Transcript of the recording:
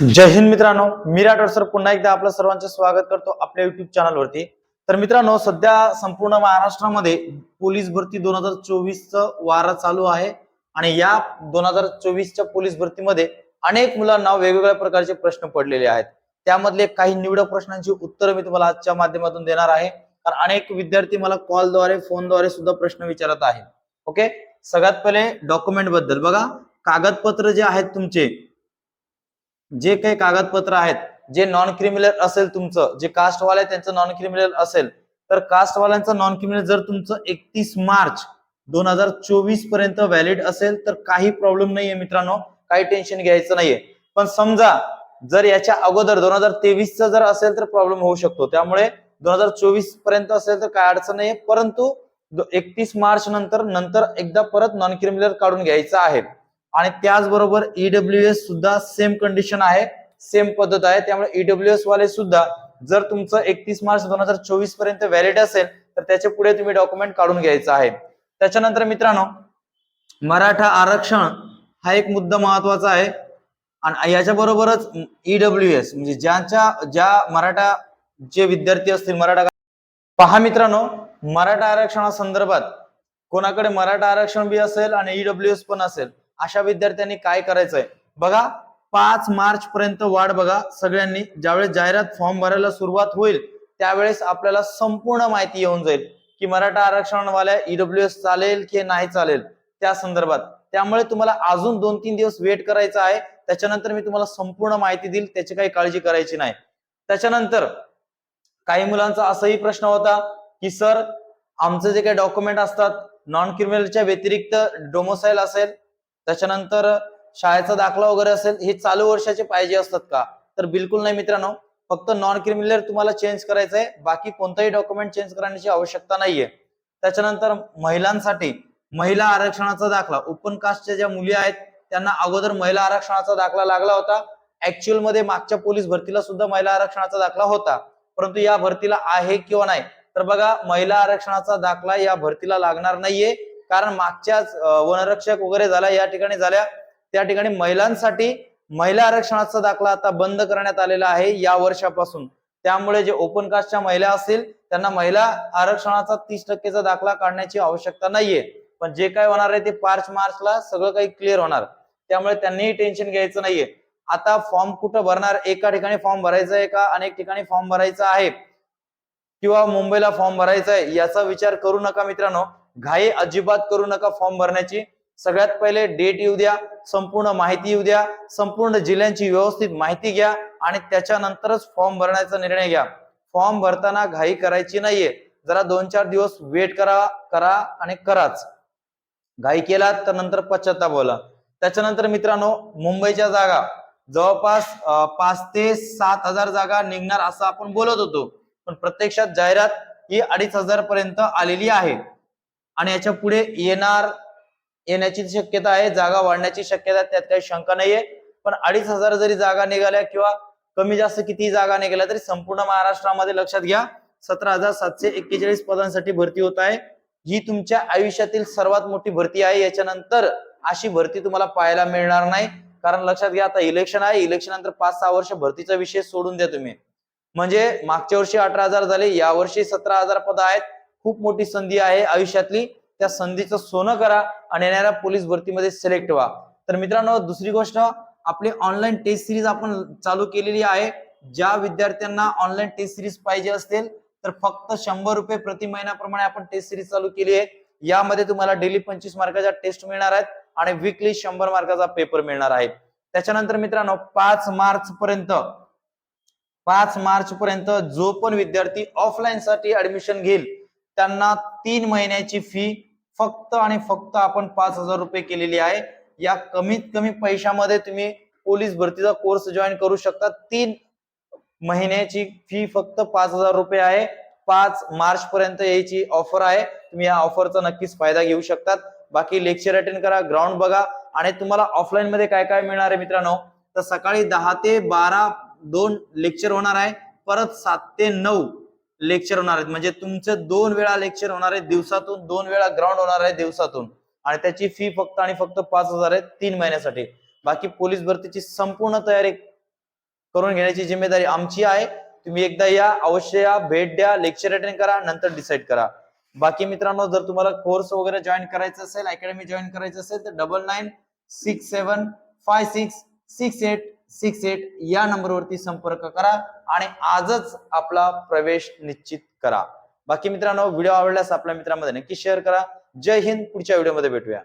जय हिंद मित्रांनो मी राठोड सर. पुन्हा एकदा आपलं सर्वांचे स्वागत करतो आपल्या युट्यूब चॅनलवरती तर मित्रांनो सध्या संपूर्ण महाराष्ट्रामध्ये पोलीस भरती दोन हजार चोवीसचं वारा चालू आहे. आणि या दोन हजार चोवीसच्या पोलीस भरतीमध्ये अनेक मुलांना वेगवेगळ्या प्रकारचे प्रश्न पडलेले आहेत. त्यामधले काही निवडक प्रश्नांची उत्तरं मी तुम्हाला आजच्या माध्यमातून देणार आहे. कारण अनेक विद्यार्थी मला कॉलद्वारे फोनद्वारे सुद्धा प्रश्न विचारत आहेत. ओके? सगळ्यात पहिले डॉक्युमेंटबद्दल बघा. कागदपत्र जे आहेत तुमचे जे काही कागदपत्र आहेत जे नॉन क्रिमिनल असेल तुमचं जे कास्टवाले त्यांचं नॉन क्रिमिनल असेल तर कास्टवाल्यांचं नॉन क्रिमिनल जर तुमचं एकतीस मार्च दोन हजार चोवीसपर्यंत व्हॅलिड असेल तर काही प्रॉब्लेम नाहीये मित्रांनो काही टेन्शन घ्यायचं नाहीये. पण समजा जर याच्या अगोदर दोन हजार तेवीसचं जर असेल तर प्रॉब्लेम होऊ शकतो. त्यामुळे दोन हजार चोवीसपर्यंत असेल तर काय अडचण नाहीये. परंतु एकतीस मार्च नंतर नंतर एकदा परत नॉन क्रिमिनल काढून घ्यायचं आहे. आणि त्याचबरोबर ईडब्ल्यू एस सुद्धा सेम कंडिशन आहे सेम पद्धत आहे. त्यामुळे ईडब्ल्यू एस वाले सुद्धा जर तुमचं एकतीस मार्च दोन हजार चोवीसपर्यंत व्हॅलिड असेल तर त्याच्या पुढे तुम्ही डॉक्युमेंट काढून घ्यायचं आहे. त्याच्यानंतर मित्रांनो मराठा आरक्षण हा एक मुद्दा महत्त्वाचा आहे. आणि याच्या बरोबरच ईडब्ल्यू एस म्हणजे ज्यांच्या ज्या मराठा जे विद्यार्थी असतील मराठा पहा मित्रांनो मराठा आरक्षणासंदर्भात कोणाकडे मराठा आरक्षण बी असेल आणि ईडब्ल्यू एस पण असेल अशा विद्यार्थ्यांनी काय करायचंय? बघा पाच मार्च पर्यंत वाढ बघा सगळ्यांनी. ज्यावेळेस जाहिरात फॉर्म भरायला सुरुवात होईल त्यावेळेस आपल्याला संपूर्ण माहिती येऊन जाईल की मराठा आरक्षणवाल्या ईडब्ल्यू एस चालेल की नाही चालेल त्या संदर्भात. त्यामुळे तुम्हाला अजून दोन तीन दिवस वेट करायचा आहे. त्याच्यानंतर मी तुम्हाला संपूर्ण माहिती देईल त्याची काही काळजी करायची नाही. त्याच्यानंतर काही मुलांचा असाही प्रश्न होता की सर आमचे जे काही डॉक्युमेंट असतात नॉन क्रिमिनलच्या व्यतिरिक्त डोमोसाईल असेल त्याच्यानंतर शाळेचा दाखला वगैरे असेल हे चालू वर्षाचे पाहिजे असतात का? तर बिलकुल नाही मित्रांनो. फक्त नॉन क्रिमिनल तुम्हाला चेंज करायचं आहे बाकी कोणताही डॉक्युमेंट चेंज करण्याची आवश्यकता नाहीये. त्याच्यानंतर महिलांसाठी महिला आरक्षणाचा दाखला. ओपन कास्टच्या ज्या मुली आहेत त्यांना अगोदर महिला आरक्षणाचा दाखला लागला होता. ऍक्च्युअलमध्ये मागच्या पोलीस भरतीला सुद्धा महिला आरक्षणाचा दाखला होता. परंतु या भरतीला आहे किंवा नाही? तर बघा महिला आरक्षणाचा दाखला या भरतीला लागणार नाहीये. कारण मागच्याच वनरक्षक वगैरे झाल्या या ठिकाणी झाल्या. त्या ठिकाणी महिलांसाठी महिला आरक्षणाचा दाखला आता बंद करण्यात आलेला आहे या वर्षापासून. त्यामुळे जे ओपन कास्टच्या महिला असतील त्यांना महिला आरक्षणाचा तीस टक्केचा दाखला काढण्याची आवश्यकता नाहीये. पण जे काय होणार आहे ते पाच मार्चला सगळं काही क्लिअर होणार. त्यामुळे त्यांनीही टेन्शन घ्यायचं नाहीये. आता फॉर्म कुठं भरणार? एका ठिकाणी फॉर्म भरायचा आहे का? अनेक ठिकाणी फॉर्म भरायचा आहे. किंवा मुंबईला फॉर्म भरायचा आहे याचा विचार करू नका मित्रांनो. घाई अजिबात करू नका फॉर्म भरण्याची. सगळ्यात पहिले डेट येऊ द्या संपूर्ण माहिती येऊ द्या संपूर्ण जिल्ह्यांची व्यवस्थित माहिती घ्या आणि त्याच्यानंतरच फॉर्म भरण्याचा निर्णय घ्या. फॉर्म भरताना घाई करायची नाहीये. जरा दोन चार दिवस वेट करा करा आणि कराच. घाई केला तर नंतर पश्चाताप बोला त्याच्यानंतर मित्रांनो मुंबईच्या जागा. जवळपास पाच ते सात हजार जागा निघणार असं आपण बोलत होतो. पण प्रत्यक्षात जाहिरात ही अडीच हजार पर्यंत आलेली आहे. आणि याच्यापुढे येणार येण्याची शक्यता आहे जागा वाढण्याची शक्यता त्यात काही शंका नाहीये. पण अडीच हजार जरी जागा निघाल्या किंवा कमी जास्त किती जागा निघाल्या तरी संपूर्ण महाराष्ट्रामध्ये लक्षात घ्या सतरा हजार सातशे एक्केचाळीस पदांसाठी भरती होत आहे. ही तुमच्या आयुष्यातील सर्वात मोठी भरती आहे. याच्यानंतर अशी भरती तुम्हाला पाहायला मिळणार नाही. कारण लक्षात घ्या आता इलेक्शन आहे. इलेक्शन नंतर पाच सहा वर्ष भरतीचा विषय सोडून द्या तुम्ही. म्हणजे मागच्या वर्षी अठरा हजार झाले या वर्षी सतरा हजार पद आहेत. खूप मोठी संधी आहे आयुष्यातली. त्या संधीचं सोनं करा आणि येणाऱ्या पोलीस भरतीमध्ये सिलेक्ट व्हा. तर मित्रांनो दुसरी गोष्ट आपली ऑनलाईन टेस्ट सिरीज आपण चालू केलेली आहे. ज्या विद्यार्थ्यांना ऑनलाईन टेस्ट सिरीज पाहिजे असतील तर फक्त शंभर रुपये प्रति महिन्याप्रमाणे आपण टेस्ट सिरीज चालू केली आहे. यामध्ये तुम्हाला डेली पंचवीस मार्काच्या टेस्ट मिळणार आहेत आणि वीकली शंभर मार्काचा पेपर मिळणार आहे. त्याच्यानंतर मित्रांनो पाच मार्च पर्यंत पाच मार्च पर्यंत जो पण विद्यार्थी ऑफलाईन साठी ऍडमिशन घेईल त्यांना तीन महिन्याची फी फक्त आणि फक्त आपण पाच हजार रुपये केलेली आहे. या कमीत कमी पैशामध्ये तुम्ही पोलीस भरतीचा कोर्स जॉईन करू शकता. तीन महिन्याची फी फक्त पाच हजार रुपये आहे. पाच मार्च पर्यंत यायची ऑफर आहे. तुम्ही या ऑफरचा नक्कीच फायदा घेऊ शकतात. बाकी लेक्चर अटेंड करा ग्राउंड बघा. आणि तुम्हाला ऑफलाईन मध्ये काय काय मिळणार आहे मित्रांनो? तर सकाळी दहा ते बारा दोन लेक्चर होणार आहे. परत सात ते नऊ लेक्चर होणार आहेत. म्हणजे तुमचं दोन वेळा लेक्चर होणार आहे दिवसातून दोन वेळा ग्राउंड होणार आहे दिवसातून. आणि त्याची फी फक्त आणि फक्त पाच हजार आहे तीन महिन्यासाठी. बाकी पोलीस भरतीची संपूर्ण तयारी करून घेण्याची जिम्मेदारी आमची आहे. तुम्ही एकदा या अवश्य या भेट द्या लेक्चर अटेंड करा नंतर डिसाईड करा. बाकी मित्रांनो जर तुम्हाला कोर्स वगैरे जॉईन करायचा असेल अकॅडमी जॉईन करायचं असेल तर double nine six seven five six six eight six eight या नंबरवरती संपर्क करा आणि आजच आपला प्रवेश निश्चित करा. बाकी मित्रांनो व्हिडिओ आवडल्यास आपल्या मित्रांमध्ये नक्की शेअर करा. जय हिंद पुढच्या व्हिडिओमध्ये भेटूया.